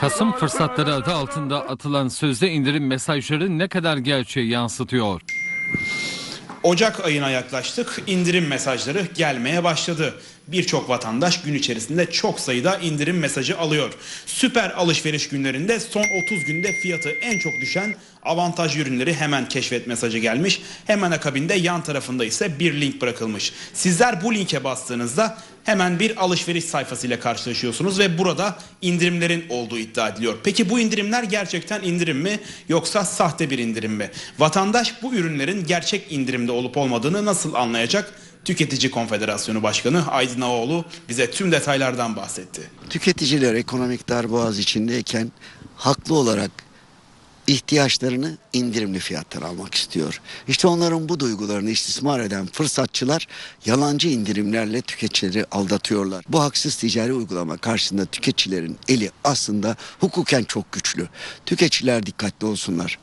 Kasım fırsatları adı altında atılan sözde indirim mesajları ne kadar gerçeği yansıtıyor? Ocak ayına yaklaştık. İndirim mesajları gelmeye başladı. Birçok vatandaş gün içerisinde çok sayıda indirim mesajı alıyor. Süper alışveriş günlerinde son 30 günde fiyatı en çok düşen avantaj ürünleri hemen keşfet mesajı gelmiş. Hemen akabinde yan tarafında ise bir link bırakılmış. Sizler bu linke bastığınızda hemen bir alışveriş sayfasıyla karşılaşıyorsunuz ve burada indirimlerin olduğu iddia ediliyor. Peki bu indirimler gerçekten indirim mi yoksa sahte bir indirim mi? Vatandaş bu ürünlerin gerçek indirimde olup olmadığını nasıl anlayacak? Tüketici Konfederasyonu Başkanı Aydın Ağoğlu bize tüm detaylardan bahsetti. Tüketiciler ekonomik darboğaz içindeyken haklı olarak ihtiyaçlarını indirimli fiyattan almak istiyor. İşte onların bu duygularını istismar eden fırsatçılar yalancı indirimlerle tüketicileri aldatıyorlar. Bu haksız ticari uygulama karşısında tüketicilerin eli aslında hukuken çok güçlü. Tüketiciler dikkatli olsunlar.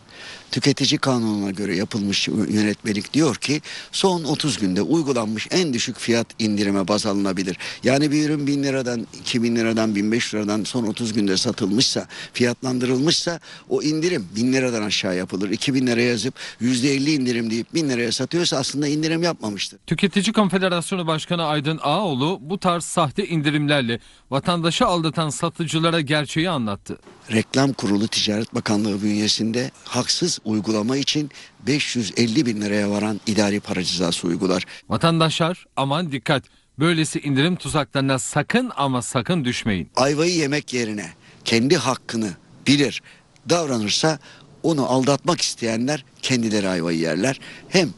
Tüketici kanununa göre yapılmış yönetmelik diyor ki son 30 günde uygulanmış en düşük fiyat indirime baz alınabilir. Yani bir ürün 1000 liradan 2000 liradan 1500 liradan son 30 günde satılmışsa fiyatlandırılmışsa o indirim 1000 liradan aşağı yapılır. 2000 liraya yazıp %50 indirim deyip 1000 liraya satıyorsa aslında indirim yapmamıştır. Tüketici Konfederasyonu Başkanı Aydın Ağoğlu bu tarz sahte indirimlerle vatandaşı aldatan satıcılara gerçeği anlattı. Reklam Kurulu Ticaret Bakanlığı bünyesinde haksız uygulama için 550 bin liraya varan idari para cezası uygular. Vatandaşlar aman dikkat böylesi indirim tuzaklarına sakın ama sakın düşmeyin. ayvayı yemek yerine kendi hakkını bilir davranırsa onu aldatmak isteyenler kendileri ayvayı yerler. Hem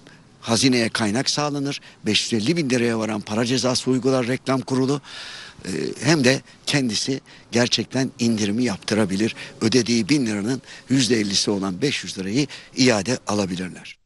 hazineye kaynak sağlanır 550 bin liraya varan para cezası uygular reklam kurulu Ee, hem de kendisi gerçekten indirimi yaptırabilir ödediği bin liranın yüzde ellisi olan 500 lirayı iade alabilirler.